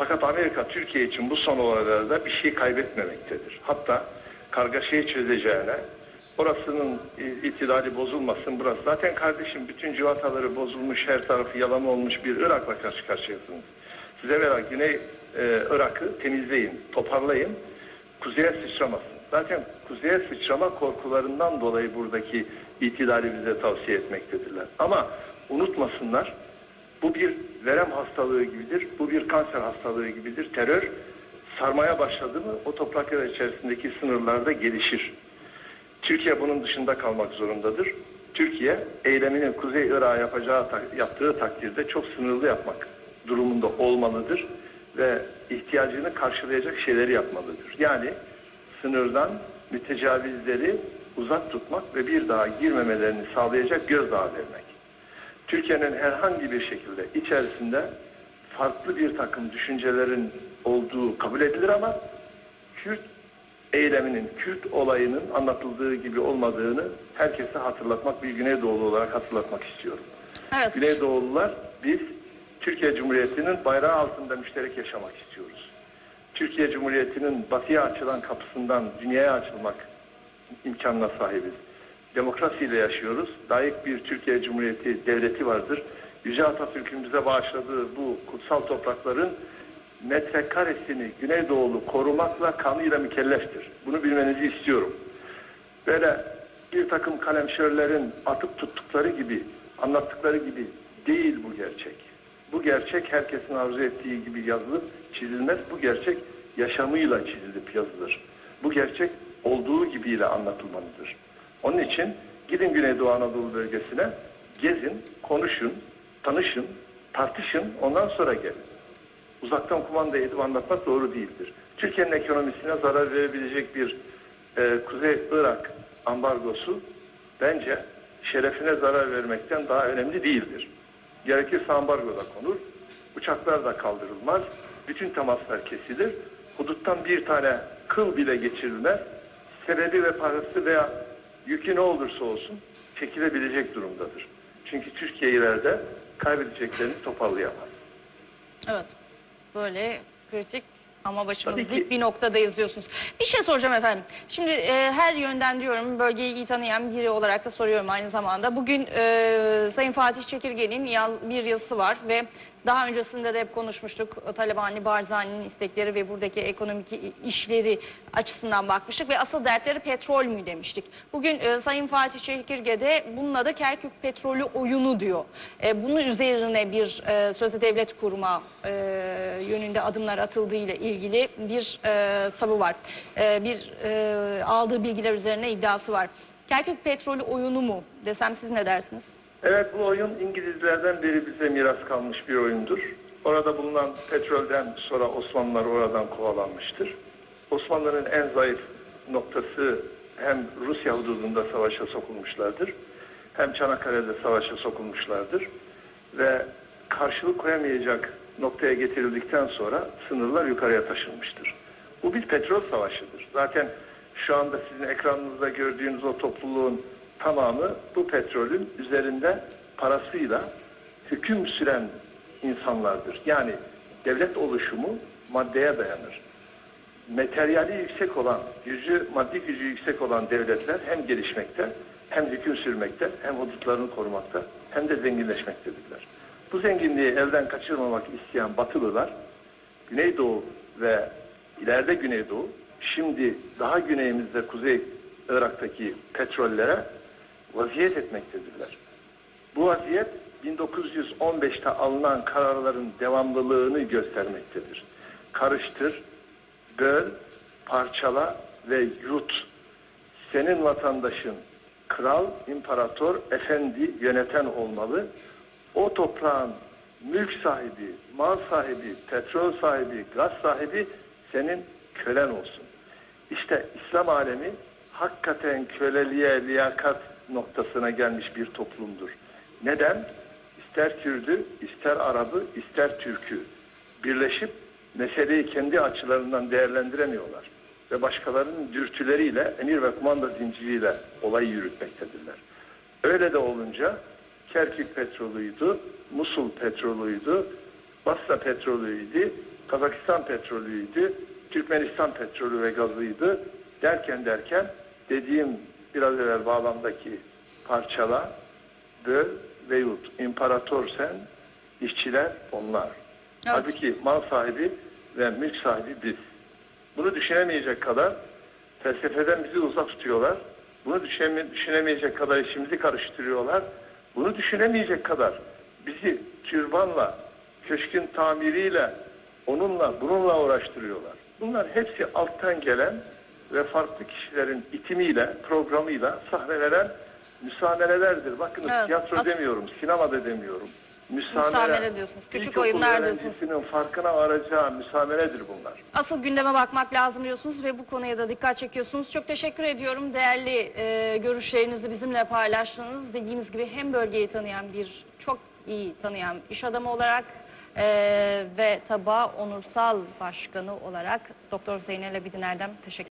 Fakat Amerika Türkiye için bu son olaylarda bir şey kaybetmemektedir. Hatta kargaşayı çözeceğine, orasının itidali bozulmasın burası. Zaten kardeşim bütün civataları bozulmuş, her tarafı yalan olmuş bir Irak'la karşı karşıyasınız. Size veren Güney e, Irak'ı temizleyin, toparlayın, kuzeye sıçramasın. Zaten kuzeye sıçrama korkularından dolayı buradaki itidali bize tavsiye etmektedirler. Ama unutmasınlar, bu bir verem hastalığı gibidir, bu bir kanser hastalığı gibidir. Terör sarmaya başladı mı o topraklar içerisindeki sınırlarda gelişir. Türkiye bunun dışında kalmak zorundadır. Türkiye eylemini Kuzey Irak'a yapacağı yaptığı takdirde çok sınırlı yapmak durumunda olmalıdır ve ihtiyacını karşılayacak şeyleri yapmalıdır. Yani sınırdan mütecavizleri uzak tutmak ve bir daha girmemelerini sağlayacak gözdağı vermek. Türkiye'nin herhangi bir şekilde içerisinde farklı bir takım düşüncelerin olduğu kabul edilir ama Kürt eyleminin, Kürt olayının anlatıldığı gibi olmadığını herkese hatırlatmak, bir Güneydoğulu olarak hatırlatmak istiyorum. Evet. Güneydoğulular biz Türkiye Cumhuriyeti'nin bayrağı altında müşterek yaşamak istiyoruz. Türkiye Cumhuriyeti'nin batıya açılan kapısından dünyaya açılmak imkanına sahibiz. Demokrasiyle yaşıyoruz. Layık bir Türkiye Cumhuriyeti devleti vardır. Yüce Atatürk'ün bize bağışladığı bu kutsal toprakların metrekaresini Güneydoğulu korumakla kanıyla mükelleftir. Bunu bilmenizi istiyorum. Böyle bir takım kalemşörlerin atıp tuttukları gibi, anlattıkları gibi değil bu gerçek. Bu gerçek herkesin arzu ettiği gibi yazılıp çizilmez. Bu gerçek yaşamıyla çizilip yazılır. Bu gerçek olduğu gibiyle anlatılmalıdır. Onun için gidin Güneydoğu Anadolu bölgesine, gezin, konuşun, tanışın, tartışın, ondan sonra gelin. Uzaktan kumanda edip anlatmak doğru değildir. Türkiye'nin ekonomisine zarar verebilecek bir e, Kuzey Irak ambargosu bence şerefine zarar vermekten daha önemli değildir. Gerekirse ambargo da konur, uçaklar da kaldırılmaz, bütün temaslar kesilir, huduttan bir tane kıl bile geçirilmez, sebebi ve parası veya yükü ne olursa olsun çekilebilecek durumdadır. Çünkü Türkiye ileride kaybedeceklerini toparlayamaz. Evet. Böyle kritik ama başımız dik bir noktadayız diyorsunuz. Bir şey soracağım efendim. Şimdi e, her yönden diyorum bölgeyi iyi tanıyan biri olarak da soruyorum aynı zamanda. Bugün e, Sayın Fatih Çekirge'nin yaz, bir yazısı var ve daha öncesinde de hep konuşmuştuk. Talabani Barzani'nin istekleri ve buradaki ekonomik işleri açısından bakmıştık ve asıl dertleri petrol mü demiştik. Bugün e, Sayın Fatih Çekirge de bunun adı Kerkük petrolü oyunu diyor. E, bunun üzerine bir e, sözde devlet kurma e, yönünde adımlar atıldığı ile ilgili bir e, savı var. E, bir e, aldığı bilgiler üzerine iddiası var. Kerkük petrolü oyunu mu desem siz ne dersiniz? Evet bu oyun İngilizlerden beri bize miras kalmış bir oyundur. Orada bulunan petrolden sonra Osmanlılar oradan kovalanmıştır. Osmanlıların en zayıf noktası hem Rusya hududunda savaşa sokulmuşlardır hem Çanakkale'de savaşa sokulmuşlardır ve karşılık koyamayacak noktaya getirildikten sonra sınırlar yukarıya taşınmıştır. Bu bir petrol savaşıdır. Zaten şu anda sizin ekranınızda gördüğünüz o topluluğun tamamı bu petrolün üzerinde parasıyla hüküm süren insanlardır. Yani devlet oluşumu maddeye dayanır. Materyali yüksek olan, gücü, maddi gücü yüksek olan devletler hem gelişmekte, hem hüküm sürmekte, hem hudutlarını korumakta, hem de zenginleşmektedirler. Bu zenginliği elden kaçırmamak isteyen Batılılar, Güneydoğu ve ileride Güneydoğu, şimdi daha güneyimizde Kuzey Irak'taki petrollere vaziyet etmektedirler. Bu vaziyet 1915'te alınan kararların devamlılığını göstermektedir. Karıştır, böl, parçala ve yut. Senin vatandaşın kral, imparator, efendi, yöneten olmalı. O toprağın mülk sahibi, mal sahibi, petrol sahibi, gaz sahibi senin kölen olsun. İşte İslam alemi hakikaten köleliğe, liyakat noktasına gelmiş bir toplumdur. Neden? İster Kürdü, ister Arabı, ister Türk'ü birleşip meseleyi kendi açılarından değerlendiremiyorlar. Ve başkalarının dürtüleriyle, emir ve kumanda zinciriyle olayı yürütmektedirler. Öyle de olunca Kerkük petrolüydü, Musul petrolüydü, Basra petrolüydü, Kazakistan petrolüydü, Türkmenistan petrolü ve gazıydı. Derken derken dediğim biraz evvel bağlamdaki parçala, böl ve yut. İmparator sen, işçiler onlar. Halbuki mal sahibi ve mülk sahibi biz. Bunu düşünemeyecek kadar felsefeden bizi uzak tutuyorlar. Bunu düşüneme- düşünemeyecek kadar işimizi karıştırıyorlar. Bunu düşünemeyecek kadar bizi türbanla, köşkün tamiriyle, onunla, bununla uğraştırıyorlar. Bunlar hepsi alttan gelen ve farklı kişilerin itimiyle, programıyla sahnelenen müsamerelerdir. Bakınız Evet, tiyatro as- demiyorum, sinema da demiyorum. Müsamere, Müsamere diyorsunuz, küçük oyunlar diyorsunuz. farkına varacağı müsameredir bunlar. Asıl gündeme bakmak lazım diyorsunuz ve bu konuya da dikkat çekiyorsunuz. Çok teşekkür ediyorum. Değerli e, görüşlerinizi bizimle paylaştınız. Dediğimiz gibi hem bölgeyi tanıyan bir, çok iyi tanıyan iş adamı olarak e, ve TABA Onursal Başkanı olarak Doktor Zeynel Abidin Erdem teşekkür